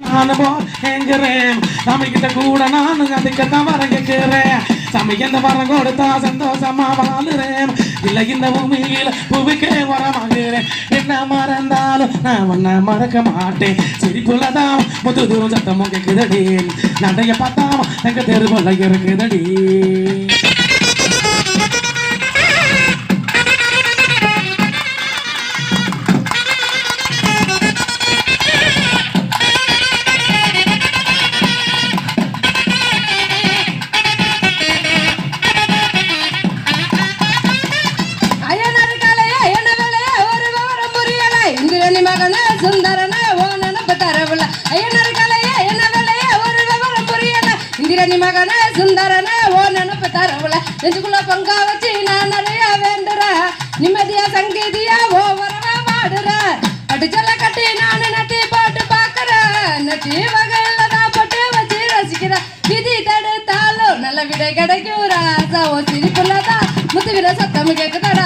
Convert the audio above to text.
நான் போகிறேன் சமைக்கிட்ட கூட நான் அதுக்கத்தான் வர கேட்கிறேன் சமைக்கிற வரம் கொடுத்தா சந்தோஷமா வாழுறேன். இல்லை இந்த பூமியில் பூவிக்கே வரமாகிறேன். என்ன மறந்தாலும் நான் ஒன்ன மறக்க மாட்டேன். சிரிப்புலதான் முத்து தூரம் சத்தமும் கேட்குதடி நடைய பார்த்தாம எங்க தெருவில் இருக்குதடி. சுந்தரனே ஓ நினப்பு தரவில்ல அயனர் கலைய அயன வேலைய ஒரு விவரம் புரியல இந்திரனி மகனே சுந்தரனே ஓ நினப்பு தரவில்ல நெஞ்சுக்குள்ள பங்கா வச்சு நான் நிறைய வேண்டுறேன் நிம்மதியா சங்கீதியா ஓ வரவா பாடுறேன் அடிச்சல கட்டி நான் நட்டி போட்டு பாக்குறேன் நட்டி வகையில தான் போட்டு வச்சு ரசிக்கிறேன் விதி தடுத்தாலும் நல்ல விடை கிடைக்கும் ராசா ஓ சிரிப்புலதான் முத்து விட சத்தம் கேக்குதாடா